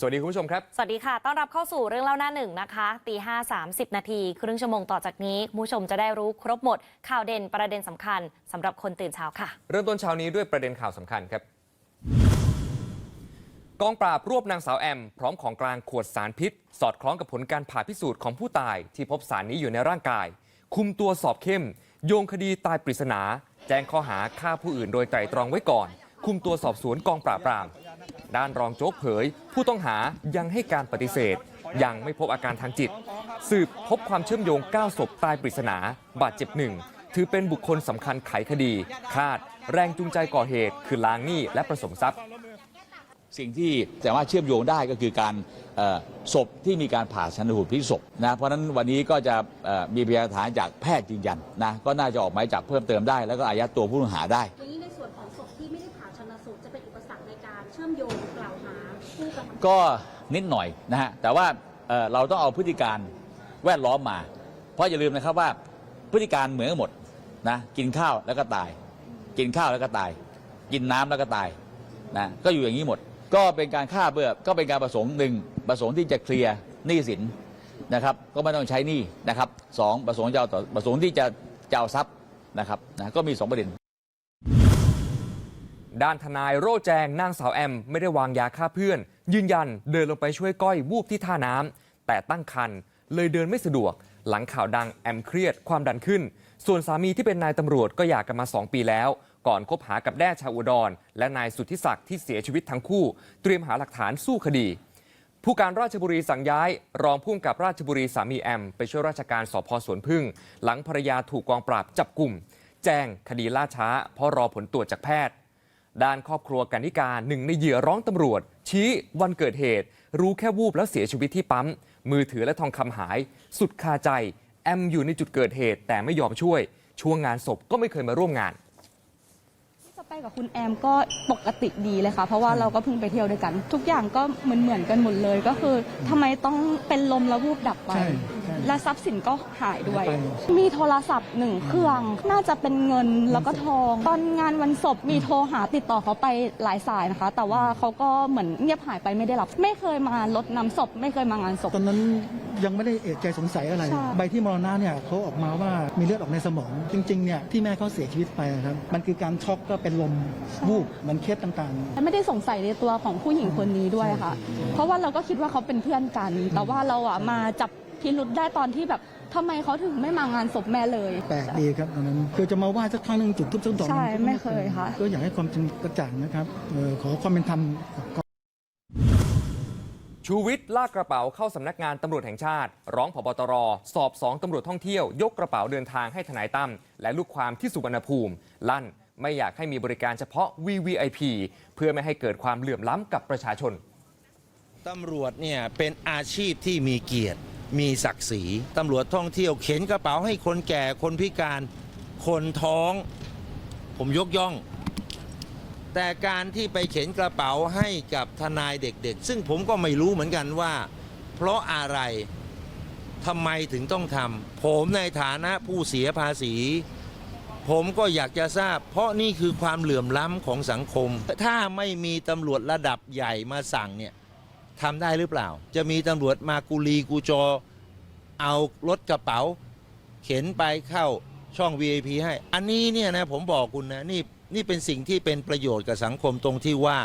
สวัสดีคุณผู้ชมครับ สวัสดีค่ะ ต้อนรับเข้าสู่เรื่องเล่าหน้าหนึ่งนะคะตีห้าสามสิบนาทีครึ่งชั่วโมงต่อจากนี้คุณผู้ชมจะได้รู้ครบหมด ข่าวเด่นประเด็นสำคัญสำหรับคนตื่นเช้าค่ะ เริ่มต้นเช้านี้ด้วยประเด็นข่าวสำคัญครับ กองปราบรวบนางสาวแอม พร้อมของกลางขวดสารพิษ สอดคล้องกับผลการผ่าพิสูจน์ของผู้ตาย ที่พบสารนี้อยู่ในร่างกาย คุมตัวสอบเข้ม โยงคดีตายปริศนา แจ้งข้อหาฆ่าผู้อื่นโดยไตร่ตรองไว้ก่อน คุมตัวสอบสวนกองปราบปราม ด้านรองโจ๊กเผย ผู้ต้องหายังให้การปฏิเสธ ยังไม่พบอาการทางจิต สืบพบความเชื่อมโยง 9 ศพตายปริศนา บาดเจ็บหนึ่งถือเป็นบุคคลสำคัญไขคดี คาด แรงจูงใจก่อเหตุ คือล้างหนี้และประสมทรัพย์ สิ่งที่สามารถเชื่อมโยงได้ก็คือการศพที่มีการผ่าชันสูตรพลิกศพนะเพราะนั้นวันนี้ก็จะมีพยานฐานจากแพทย์ยืนยันนะก็น่าจะออกหมายจับเพิ่มเติมได้ แล้วก็อายัดตัวผู้ต้องหาได้ ชนสูตรจะเป็นอุปสรรคในการเชื่อมโยงกล่าวหาผู้กระทำก็นิดหน่อยนะฮะแต่ว่าเอ่อเราต้องเอาพฤติการแวดล้อมมา เพราะอย่าลืมนะครับว่าพฤติการเหมือนกันหมดนะกินข้าวแล้วก็ตาย กินข้าวแล้วก็ตาย กินน้ำแล้วก็ตายนะก็อยู่อย่างนี้หมด ก็เป็นการฆ่าเบื่อก็เป็นการประสงค์หนึ่งประสงค์ที่จะเคลียร์หนี้สินนะครับ ก็ไม่ต้องใช้หนี้นะครับสองประสงค์จะเอาต่อประสงค์ที่จะจะเอาทรัพย์นะครับนะก็มีสองประเด็น ด้านทนายโร่แจงนางสาวแอม ไม่ได้วางยาฆ่าเพื่อน ยืนยันเดินลงไปช่วยก้อยวูบที่ท่าน้ำแต่ตั้งคันเลยเดินไม่สะดวก หลังข่าวดังแอมเครียดความดันขึ้น ส่วนสามีที่เป็นนายตำรวจก็หย่ากกันมา 2 ปีแล้ว ก่อนคบหากับแด้ชาวอุดร และนายสุทธิศักดิ์ที่เสียชีวิตทั้งคู่ เตรียมหาหลักฐานสู้คดี ผู้การราชบุรีสั่งย้าย รองผู้กำกับราชบุรีสามีแอม ไปช่วยราชการสพสวนพึ่ง หลังภรรยาถูกกองปราบจับกลุ่ม แจ้งคดีล่าช้า เพราะรอผลตรวจจากแพทย์ ด้านครอบครัวกันนิการหนึ่งในเหยื่อร้องตำรวจ ชี้วันเกิดเหตุ รู้แค่วูบแล้วเสียชีวิตที่ปั๊ม มือถือและทองคำหาย สุดคาใจ แอมอยู่ในจุดเกิดเหตุแต่ไม่ยอมช่วย ช่วงงานศพก็ไม่เคยมาร่วมงาน ไปกับคุณแอมก็ปกติดีเลยค่ะ เพราะว่าเราก็เพิ่งไปเที่ยวด้วยกัน ทุกอย่างก็เหมือนเหมือนๆกันหมดเลย ก็คือทำไมต้องเป็นลมแล้ววูบดับไปใช่ใช่และทรัพย์สินก็หายด้วยไปมีโทรศัพท์หนึ่งเครื่อง น่าจะเป็นเงินแล้วก็ทอง ตอนงานวันศพมีโทรหาติดต่อเขาไปหลายสายนะคะ แต่ว่าเขาก็เหมือนเงียบหายไปไม่ได้รับ ไม่เคยมารดน้ำศพ ไม่เคยมางานศพตอนนั้นยังไม่ได้เอะใจสงสัยอะไรใช่ใบที่มรณะเนี่ยเขาออกมาว่ามีเลือดออกในสมอง จริงๆเนี่ยที่แม่เขาเสียชีวิตไปอะครับมันคือการช็อกก็เป็นลมวูบเหมือนเคสต่างๆ ไม่ได้สงสัยในตัวของผู้หญิงคนนี้ด้วยค่ะ เพราะว่าเราก็คิดว่าเขาเป็นเพื่อนกัน แต่ว่าเราอะมาจับพิรุษได้ตอนที่แบบทำไมเขาถึงไม่มางานศพแม่เลยแปลกดีครับตอนนั้นคือจะมาไหว้สักครั้งหนึ่งจุดทุบสักดอกหนึ่งใช่ก็ไม่เคยค่ะก็อยากให้ความจริงกระจ่างนะครับเอ่อขอความเป็นธรรมกับ ชูวิทย์ลากกระเป๋าเข้าสำนักงานตำรวจแห่งชาติ ร้องผบตร สอบสองตำรวจท่องเที่ยว ยกกระเป๋าเดินทางให้ทนายตั้มและลูกความที่สุวรรณภูมิ ลั่นไม่อยากให้มีบริการเฉพาะ VVIP เพื่อไม่ให้เกิดความเหลื่อมล้ำกับประชาชนตำรวจเนี่ยเป็นอาชีพที่มีเกียรติ มีศักดิ์ศรีตำรวจท่องเที่ยวเข็นกระเป๋าให้คนแก่คนพิการคนท้อง ผมยกย่อง แต่การที่ไปเข็นกระเป๋าให้กับทนายเด็กๆ ซึ่งผมก็ไม่รู้เหมือนกันว่า เพราะอะไรทำไมถึงต้องทำผมในฐานะผู้เสียภาษี ผมก็อยากจะทราบ เพราะนี่คือความเหลื่อมล้ำของสังคม ถ้าไม่มีตำรวจระดับใหญ่มาสั่งเนี่ยทำได้หรือเปล่า จะมีตำรวจมากุลีกูจอ เอารถกระเป๋า เข็นไปเข้าช่อง VIP ให้ อันนี้เนี่ยนะผมบอกคุณนะนี่ นี่เป็นสิ่งที่เป็นประโยชน์กับสังคมตรงที่ว่า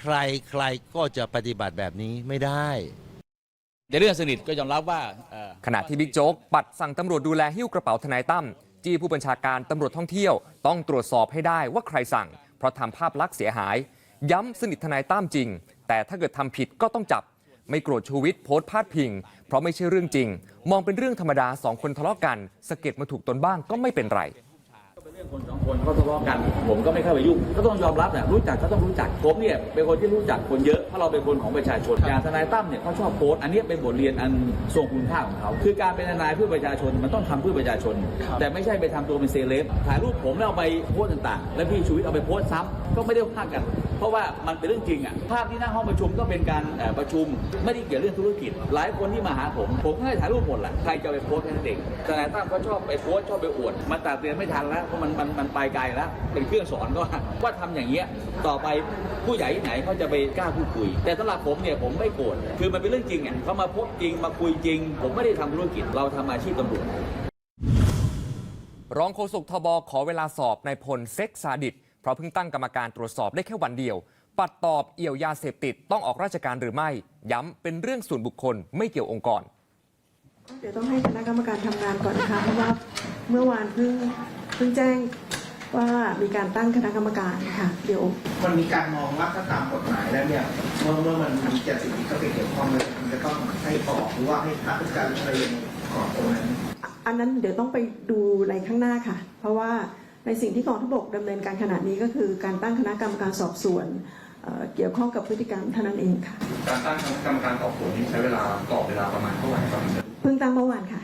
ใครใครก็จะปฏิบัติแบบนี้ไม่ได้ ในเรื่องสนิทก็ยอมรับว่าเอ่อ ขณะที่บิ๊กโจ๊กปัดสั่งตำรวจดูแลหิ้วกระเป๋าทนายตั้มจี้ผู้บัญชาการตำรวจท่องเที่ยว ต้องตรวจสอบให้ได้ว่าใครสั่ง เพราะทำภาพลักษณ์เสียหาย ย้ำสนิททนายตั้มจริง แต่ถ้าเกิดทำผิดก็ต้องจับ ไม่โกรธชูวิทย์โพสต์พาดพิง เพราะไม่ใช่เรื่องจริง มองเป็นเรื่องธรรมดาสองคนทะเลาะกันสะเก็ดมาถูกตนบ้างก็ไม่เป็นไรเรื่อง คนสองคนเขาทะเลาะกัน ผมก็ไม่เข้าไปยุ่งก็ต้องยอมรับนะรู้จักก็ต้องรู้จักผมเนี่ยเป็นคนที่รู้จักคนเยอะเพราะเราเป็นคนของประชาชนอย่างทนายตั้มเนี่ยเขาชอบโพสต์อันนี้เป็นบทเรียนอันทรงคุณค่าของเขาคือการเป็นทนายเพื่อประชาชนมันต้องทำเพื่อประชาชน แต่ไม่ใช่ไปทำตัวเป็นเซเลบถ่ายรูปผมแล้วเอาไปโพสต์ต่างๆ แล้วพี่ชูวิทย์เอาไปโพสต์ซ้ำก็ไม่ได้ว่ากัน เพราะว่ามันเป็นเรื่องจริงอะภาพที่หน้าห้องประชุมก็เป็นการประชุมไม่ได้เกี่ยวเรื่องธุรกิจ หลายคนที่มาหาผมผมก็ให้ถ่ายรูปหมดแหละใครจะไปโพสแค่นั้นเองทนายตั้มก็ชอบไปโพสชอบไปอวดมันตัดเตือนไม่ทันแล้วเพราะมันมันมันไปไกลแล้วเป็นเครื่องสอนก็ว่าว่าทำอย่างเงี้ยต่อไปผู้ใหญ่ที่ไหนเขาจะไปกล้าพูดคุย แต่สำหรับผมเนี่ยผมไม่โกรธคือมันเป็นเรื่องจริงอะเขามาพบจริงมาคุยจริง ผมไม่ได้ทำธุรกิจเราทำอาชีพตำรวจรองโฆษกทบขอเวลาสอบนายพลเซ็กซาดิส เพราะเพิ่งตั้งกรรมการตรวจสอบได้แค่วันเดียว ปัดตอบเอี่ยวยาเสพติดต้องออกราชการหรือไม่ ย้ำเป็นเรื่องส่วนบุคคลไม่เกี่ยวองค์กร เดี๋ยวต้องให้คณะกรรมการทำงานก่อนนะคะเพราะว่าเมื่อวานเพิ่งเพิ่งแจ้งว่ามีการตั้งคณะกรรมการค่ะเดี๋ยว มันมีการมองว่าถ้าตามกฎหมายแล้วเนี่ยเมื่อเมื่อมันมีเจ็ดสิบปีก็ไปเกี่ยวข้องเลยมันจะต้องให้ออกหรือว่าให้พระราชการเรียนก่อนตรงนั้น อันนั้นเดี๋ยวต้องไปดูในข้างหน้าค่ะ เพราะว่า ในสิ่งที่กองทัพบกดำเนินการขณะนี้ก็คือการตั้งคณะกรรมการสอบสวนเอ่อเกี่ยวข้องกับพฤติกรรมเท่านั้นเองค่ะ การตั้งคณะกรรมการสอบสวนนี่ใช้เวลากรอบเวลาประมาณเท่าไหร่ครับเพิ่งตั้งเมื่อวานค่ะ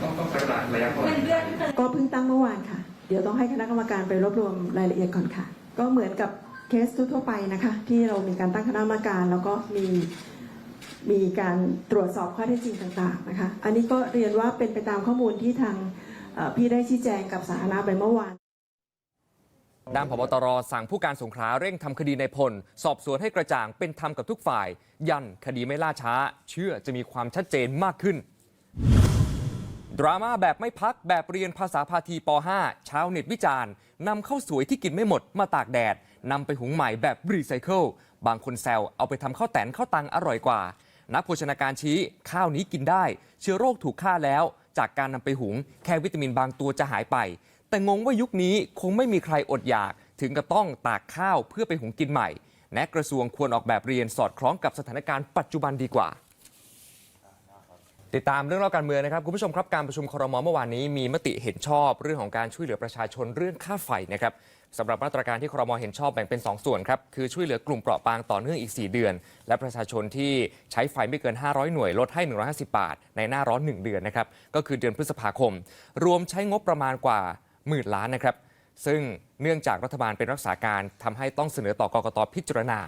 ต้องต้องใช้เวลาระยะเท่าไหร่ก็เพิ่งตั้งเมื่อวานค่ะ เดี๋ยวต้องให้คณะกรรมการไปรวบรวมรายละเอียดก่อนค่ะ ก็เหมือนกับเคสทั่วๆไปนะคะ ที่เรามีการตั้งคณะกรรมการ แล้วก็มีมีการตรวจสอบข้อเท็จจริงต่างๆนะคะ อันนี้ก็เรียนว่าเป็นไปตามข้อมูลที่ทางเอ่อ พี่ได้ชี้แจงกับสาธารณะไปเมื่อวาน ด้านพบตรสั่งผู้การสงขลาเร่งทำคดีในพล สอบสวนให้กระจ่างเป็นธรรมกับทุกฝ่าย ยันคดีไม่ล่าช้า เชื่อจะมีความชัดเจนมากขึ้น ดราม่าแบบไม่พักแบบเรียนภาษาพาทีป .5 ชาวเน็ตวิจารณ์นำข้าวสวยที่กินไม่หมดมาตากแดดนำไปหุงใหม่แบบรีไซเคิลบางคนแซวเอาไปทำข้าวแตนข้าวตังอร่อยกว่า นักโภชนาการชี้ข้าวนี้กินได้ เชื้อโรคถูกฆ่าแล้ว จากการนำไปหุง แค่วิตามินบางตัวจะหายไป แต่งงว่ายุคนี้คงไม่มีใครอดอยาก ถึงกับต้องตากข้าวเพื่อไปหุงกินใหม่แนะกระทรวงควรออกแบบเรียนสอดคล้องกับสถานการณ์ปัจจุบันดีกว่า ติดตามเรื่องเล่าการเมืองนะครับคุณผู้ชมครับการประชุมครมเมื่อวานนี้มีมติเห็นชอบเรื่องของการช่วยเหลือประชาชนเรื่องค่าไฟนะครับสำหรับมาตรการที่ครมเห็นชอบแบ่งเป็น 2 ส่วนครับคือช่วยเหลือกลุ่มเปราะบางต่อเนื่องอีก 4 เดือน และประชาชนที่ใช้ไฟไม่เกิน 500 หน่วยลดให้ 150 บาท ในหน้าร้อน 1 เดือนนะครับก็คือเดือนพฤษภาคม รวมใช้งบประมาณกว่าหมื่นล้านนะครับ ซึ่งเนื่องจากรัฐบาลเป็นรักษาการทำให้ต้องเสนอต่อกกตพิจารณา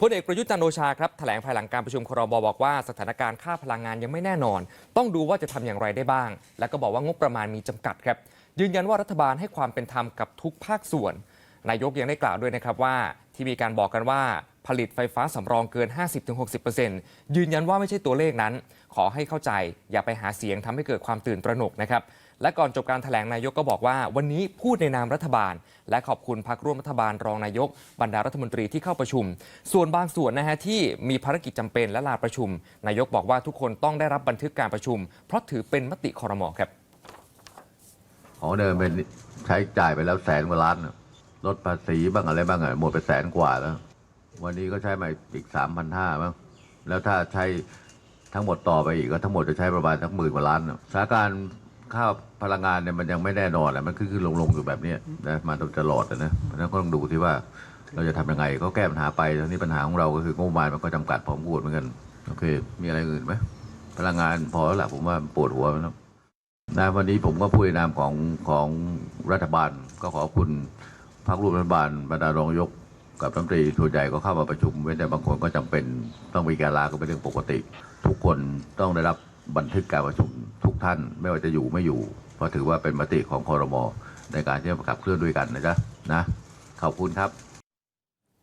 พลเอกประยุทธ์จันโอชาครับแถลงภายหลังการประชุมครมบอกว่าสถานการณ์ค่าพลังงานยังไม่แน่นอน ต้องดูว่าจะทำอย่างไรได้บ้าง และก็บอกว่างบประมาณมีจำกัดครับ ยืนยันว่ารัฐบาลให้ความเป็นธรรมกับทุกภาคส่วน นายกยังได้กล่าวด้วยนะครับว่า ที่มีการบอกกันว่าผลิตไฟฟ้าสำรองเกิน 50-60%ยืนยันว่าไม่ใช่ตัวเลขนั้น ขอให้เข้าใจอย่าไปหาเสียงทำให้เกิดความตื่นตระหนกนะครับ และก่อนจบการถแถลงนายกก็บอกว่า วันนี้พูดในนามรัฐบาล และขอบคุณพักร่วมรัฐบาลรองนายก บรรดารัฐมนตรีที่เข้าประชุม ส่วนบางส่วนนะฮะที่มีภารกิจจำเป็นและลาประชุม นายกบอกว่าทุกคนต้องได้รับบันทึกการประชุม เพราะถือเป็นมติคอรมอครับของเดิมเป็นใช้จ่ายไปแล้วแสนกว่าล้านลดภาษีบ้างอะไรบ้างอะหมดไปแสนกว่าแล้ว วันนี้ก็ใช้มาอีกสามพันห้ามั้งแล้วถ้าใช้ทั้งหมดต่อไปอีกก็ทั้งหมดจะใช้ประมาณสักหมื่นกว่าล้านสถานการณ์ ค่าพลังงานเนี่ยมันยังไม่แน่นอนอะมันขึ้นขึ้นลงลงอยู่แบบนี้นะมาตลอดนะเพราะฉะนั้นก็ต้องดูที่ว่าเราจะทำยังไงก็แก้ปัญหาไปทีนี้ปัญหาของเราก็คืองบประมาณมันก็จำกัดพอมควรเหมือนกันโอเค มีอะไรอื่นไหมพลังงานพอแล้วล่ะผมว่าปวดหัวแล้วนะวันนี้ผมก็พูดในนามของของรัฐบาล ก็ขอบคุณพรรครัฐบาลบรรดารองยกกับรัฐมนตรีส่วนใหญ่ก็เข้ามาประชุมเว้นแต่บางคนก็จำเป็นต้องมีการลาก็เป็นเรื่องปกติ ทุกคนต้องได้รับบันทึกการประชุม กท่าน ไม่ว่าจะอยู่ไม่อยู่ เพราะถือว่าเป็นมติของคอรมอในการที่จะขับเคลื่อนด้วยกันนะจ๊ะนะขอบคุณครับ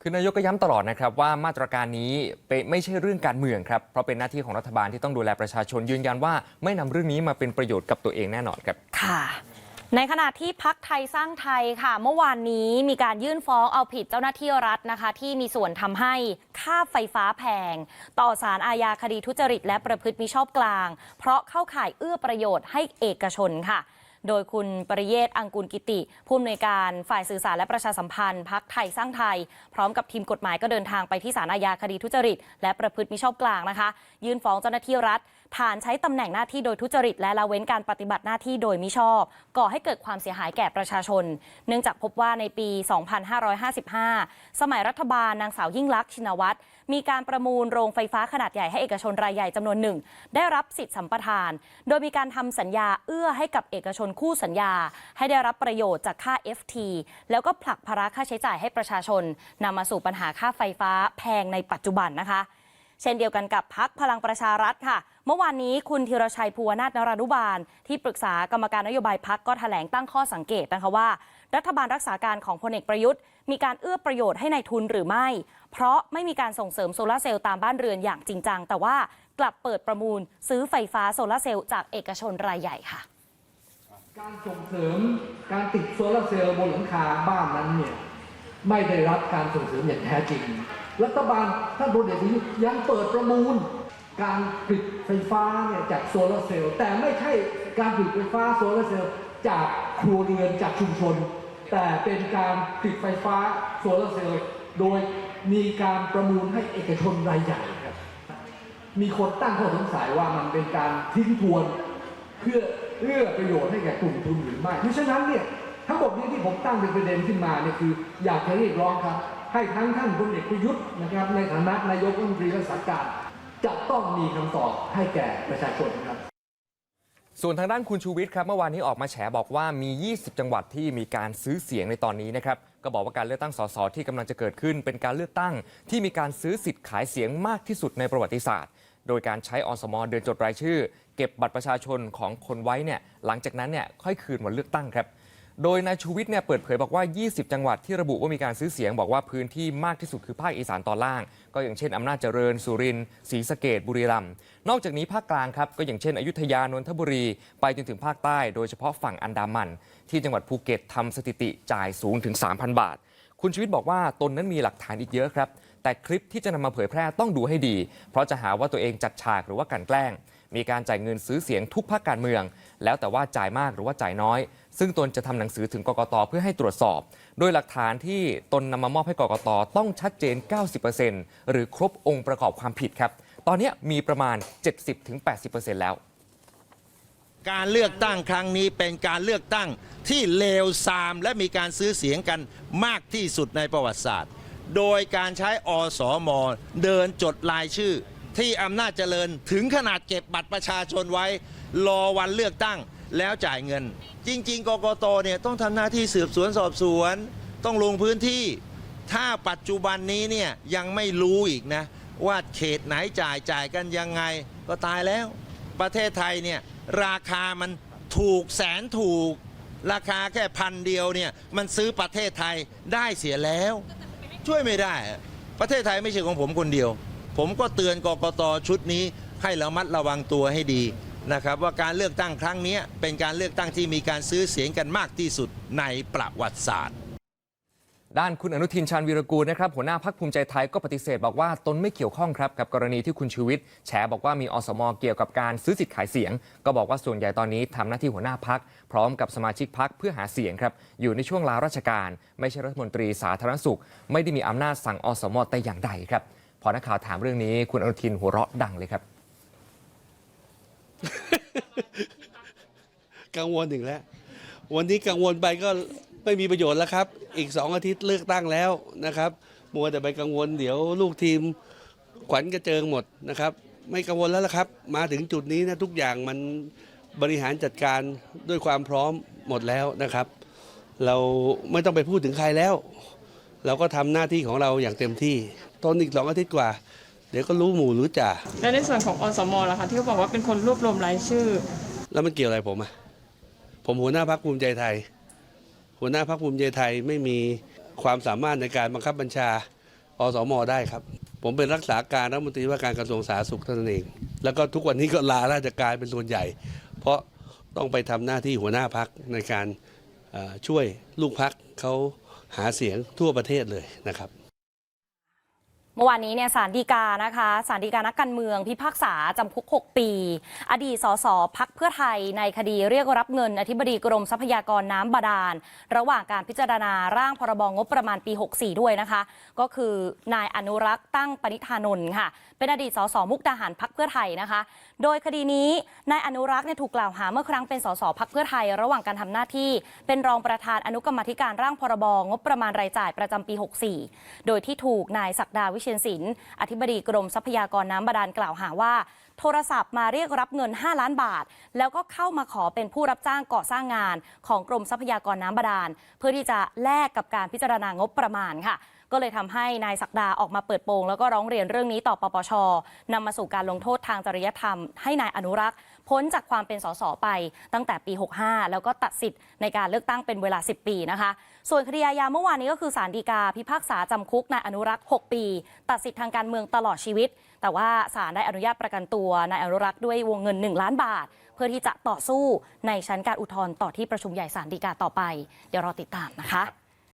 คือนายกก็ย้ำตลอดนะครับว่ามาตรการนี้เป็นไม่ใช่เรื่องการเมืองครับเพราะเป็นหน้าที่ของรัฐบาลที่ต้องดูแลประชาชนยืนยันว่าไม่นำเรื่องนี้มาเป็นประโยชน์กับตัวเองแน่นอนครับค่ะ ในขณะที่พักไทยสร้างไทยค่ะ เมื่อวานนี้มีการยื่นฟ้องเอาผิดเจ้าหน้าที่รัฐนะคะ ที่มีส่วนทำให้ค่าไฟฟ้าแพง ต่อสารอาญาคดีทุจริต และประพฤติมิชอบกลาง เพราะเข้าข่ายเอื้อประโยชน์ให้เอกชนค่ะ โดยคุณปริเยศอังกุลกิติ ผู้อำนวยการฝ่ายสื่อสารและประชาสัมพันธ์พักไทยสร้างไทย พร้อมกับทีมกฎหมายก็เดินทางไปที่ศาลอาญาคดีทุจริต และประพฤติมิชอบกลางนะคะ ยื่นฟ้องเจ้าหน้าที่รัฐ ฐานใช้ตำแหน่งหน้าที่โดยทุจริต และละเว้นการปฏิบัติหน้าที่โดยมิชอบ ก่อให้เกิดความเสียหายแก่ประชาชน เนื่องจากพบว่าในปี 2555 สมัยรัฐบาลนางสาวยิ่งลักษณ์ชินวัตรมีการประมูลโรงไฟฟ้าขนาดใหญ่ให้เอกชนรายใหญ่จำนวนหนึ่ง ได้รับสิทธิสัมปทาน โดยมีการทำสัญญาเอื้อให้กับเอกชนคู่สัญญา ให้ได้รับประโยชน์จากค่า FT แล้วก็ผลักภาระค่าใช้จ่ายให้ประชาชนนำมาสู่ปัญหาค่าไฟฟ้าแพงในปัจจุบันนะคะ เช่นเดียวกันกับพักพลังประชารัฐค่ะ เมื่อวานนี้คุณธีรชัยภูวนาถนรานุบาล ที่ปรึกษากรรมการนโยบายพักก็แถลงตั้งข้อสังเกตนะคะว่า รัฐบาลรักษาการของพลเอกประยุทธ์ มีการเอื้อประโยชน์ให้ในายทุนหรือไม่ เพราะไม่มีการส่งเสริมโซลาร์เซลล์ตามบ้านเรือนอย่างจริงจังแต่ว่ากลับเปิดประมูล ซื้อไฟฟ้าโซลาร์เซลล์จากเอกชนรายใหญ่ค่ะ การส่งเสริมการติดโซลาร์เซลล์บนหลังคาบ้านนั้นเนี่ยไม่ได้รับการส่งเสริมอย่างแท้จริง รัฐบาลท่านพลเอกประยุทธ์ยังเปิดประมูล การผลิตไฟฟ้าเนี่ยจากโซลาร์เซลล์แต่ไม่ใช่การผลิตไฟฟ้าโซลาร์เซลล์จากครัวเรือนจากชุมชน แต่เป็นการผลิตไฟฟ้าโซลาร์เซลล์โดยมีการประมูลให้เอกชนรายใหญ่ครับมีคนตั้งข้อสงสัยว่ามันเป็นการทิ้งทวน เพื่อเอื้อประโยชน์ให้แก่กลุ่มทุนหรือไม่เพราะฉะนั้นเนี่ยทั้งหมดนี้ที่ผมตั้งเป็นประเด็นขึ้นมาเนี่ยคือ อยากจะเรียกร้องครับ ให้ทั้งท่านพลเอกประยุทธ์นะครับในฐานะนายกรัฐมนตรีรักษาการจะต้องมีคำตอบให้แก่ประชาชนครับ ส่วนทางด้านคุณชูวิทย์ครับเมื่อวานนี้ออกมาแฉบอกว่ามี 20 จังหวัดที่มีการซื้อเสียงในตอนนี้นะครับก็บอกว่าการเลือกตั้งสสที่กำลังจะเกิดขึ้น เป็นการเลือกตั้งที่มีการซื้อสิทธิ์ขายเสียงมากที่สุดในประวัติศาสตร์ โดยการใช้อสมเดินจดรายชื่อ เก็บบัตรประชาชนของคนไว้เนี่ยหลังจากนั้นเนี่ยค่อยคืนวันเลือกตั้งครับ โดยนายชูวิทย์เนี่ยเปิดเผยบอกว่า 20 จังหวัดที่ระบุว่ามีการซื้อเสียง บอกว่าพื้นที่มากที่สุดคือภาคอีสานตอนล่าง ก็อย่างเช่น อำนาจเจริญ สุรินทร์ศรีสะเกดบุรีรัมย์นอกจากนี้ภาคกลางครับ ก็อย่างเช่น อยุธยานนทบุรี ไปจนถึงภาคใต้ โดยเฉพาะฝั่งอันดามัน ที่จังหวัดภูเก็ตทำสถิติจ่ายสูงถึง 3,000 บาท คุณชีวิตบอกว่าตนนั้นมีหลักฐานอีกเยอะครับแต่คลิปที่จะนำมาเผยแพร่ต้องดูให้ดี เพราะจะหาว่าตัวเองจัดฉากหรือว่ากลันแกล้ง มีการจ่ายเงินซื้อเสียงทุกภาคการเมือง แล้วแต่ว่าจ่ายมากหรือว่าจ่ายน้อย ซึ่งตนจะทำหนังสือถึงกกตเพื่อให้ตรวจสอบ โดยหลักฐานที่ตนนำมามอบให้กกตต้องชัดเจน 90%หรือครบองค์ประกอบความผิดครับ ตอนนี้มีประมาณ 70-80%แล้วการเลือกตั้งครั้งนี้เป็นการเลือกตั้งที่เลวทรามและมีการซื้อเสียงกันมากที่สุดในประวัติศาสตร์ โดยการใช้อสมเดินจดรายชื่อ ที่อำนาจเจริญถึงขนาดเก็บบัตรประชาชนไว้ รอวันเลือกตั้งแล้วจ่ายเงิน จริง ๆ กกตเนี่ยต้องทำหน้าที่สืบสวนสอบสวน ต้องลงพื้นที่ ถ้าปัจจุบันนี้เนี่ยยังไม่รู้อีกนะ ว่าเขตไหนจ่ายจ่ายกันยังไงก็ตายแล้ว ประเทศไทยเนี่ยราคามันถูกแสนถูก ราคาแค่พันเดียวเนี่ยมันซื้อประเทศไทยได้เสียแล้ว ช่วยไม่ได้ ประเทศไทยไม่ใช่ของผมคนเดียว ผมก็เตือนกกตชุดนี้ให้ระมัดระวังตัวให้ดีนะครับว่าการเลือกตั้งครั้งนี้เป็นการเลือกตั้งที่มีการซื้อเสียงกันมากที่สุดในประวัติศาสตร์ ด้านคุณอนุทินชาญวีรกูลนะครับหัวหน้าพักภูมิใจไทยก็ปฏิเสธบอกว่าตนไม่เกี่ยวข้องครับกับกรณีที่คุณชูวิทย์แฉบอกว่ามีอสมเกี่ยวกับการซื้อสิทธิ์ขายเสียง ก็บอกว่าส่วนใหญ่ตอนนี้ทำหน้าที่หัวหน้าพักพร้อมกับสมาชิกพักเพื่อหาเสียงครับอยู่ในช่วงลาราชการ ไม่ใช่รัฐมนตรีสาธารณสุข ไม่ได้มีอำนาจสั่งอสมแต่อย่างใดครับ พอนักข่าวถามเรื่องนี้ คุณอนุทินหัวเราะดังเลยครับ กังวลอีกแล้ว วันนี้กังวลไปก็ไม่มีประโยชน์แล้วครับ อีกสองอาทิตย์เลือกตั้งแล้วนะครับ มัวแต่ไปกังวลเดี๋ยวลูกทีมขวัญกระเจิงหมดนะครับ ไม่กังวลแล้วละครับ มาถึงจุดนี้นะทุกอย่างมันบริหารจัดการด้วยความพร้อมหมดแล้วนะครับ เราไม่ต้องไปพูดถึงใครแล้ว เราก็ทำหน้าที่ของเราอย่างเต็มที่ตอนอีกสองอาทิตย์กว่า เดี๋ยวก็รู้หมู่รู้จ่าและในส่วนของอสมล่ะคะที่เขาบอกว่าเป็นคนรวบรวมรายชื่อ แล้วมันเกี่ยวอะไรผมอะผมหัวหน้าพักภูมิใจไทย หัวหน้าพักภูมิใจไทยไม่มีความสามารถในการบังคับบัญชาอสมได้ครับ ผมเป็นรักษาการรัฐมนตรีว่าการกระทรวงสาธารณสุขเท่านั้นเอง แล้วก็ทุกวันนี้ก็ลาราชการเป็นส่วนใหญ่ เพราะต้องไปทำหน้าที่หัวหน้าพักในการเอ่อช่วยลูกพักเขา หาเสียงทั่วประเทศเลยนะครับ เมื่อวานนี้เนี่ยสารดีกานะคะสารดีกานักการเมืองพิพากษาจำคุก 6 ปี อดีตสสพักเพื่อไทยในคดีเรียกรับเงิน อธิบดีกรมทรัพยากรน้ำบาดาล ระหว่างการพิจารณาร่างพรบงบประมาณปี 64 ด้วยนะคะ ก็คือนายอนุรักษ์ตั้งปณิธานนท์ค่ะ เป็นอดีตสสมุกดาหารพักเพื่อไทยนะคะ โดยคดีนี้นายอนุรักษ์เนี่ยถูกกล่าวหาเมื่อครั้งเป็นสสพักเพื่อไทย ระหว่างการทำหน้าที่ เป็นรองประธานอนุกรรมธิการร่างพรบงบประมาณรายจ่ายประจำปี 64 โดยที่ถูกนายศักดาวิเชียนศิลป์อธิบดีกรมทรัพยากรน้ำบาดาลกล่าวหาว่า โทรศัพท์มาเรียกรับเงิน 5 ล้านบาท แล้วก็เข้ามาขอเป็นผู้รับจ้างก่อสร้างงาน ของกรมทรัพยากรน้ำบาดาล เพื่อที่จะแลกกับการพิจารณางบประมาณค่ะก็เลยทำให้นายศักดาออกมาเปิดโปง แล้วก็ร้องเรียนเรื่องนี้ต่อปปชนำมาสู่การลงโทษทางจริยธรรม ให้นายอนุรักษ์พ้นจากความเป็นสสไปตั้งแต่ปี 65 แล้วก็ตัดสิทธิ์ในการเลือกตั้งเป็นเวลา 10 ปีนะคะ ส่วนคดีอาญาเมื่อวานนี้ก็คือสารดีกาพิพากษาจำคุกนายอนุรักษ์ 6 ปี ตัดสิทธิ์ทางการเมืองตลอดชีวิต แต่ว่าศาลได้อนุญาตประกันตัวนายอนุรักษ์ด้วยวงเงิน 1 ล้านบาท เพื่อที่จะต่อสู้ในชั้นการอุทธรณ์ต่อที่ประชุมใหญ่ศาลฎีกาต่อไป เดี๋ยวรอติดตามนะคะ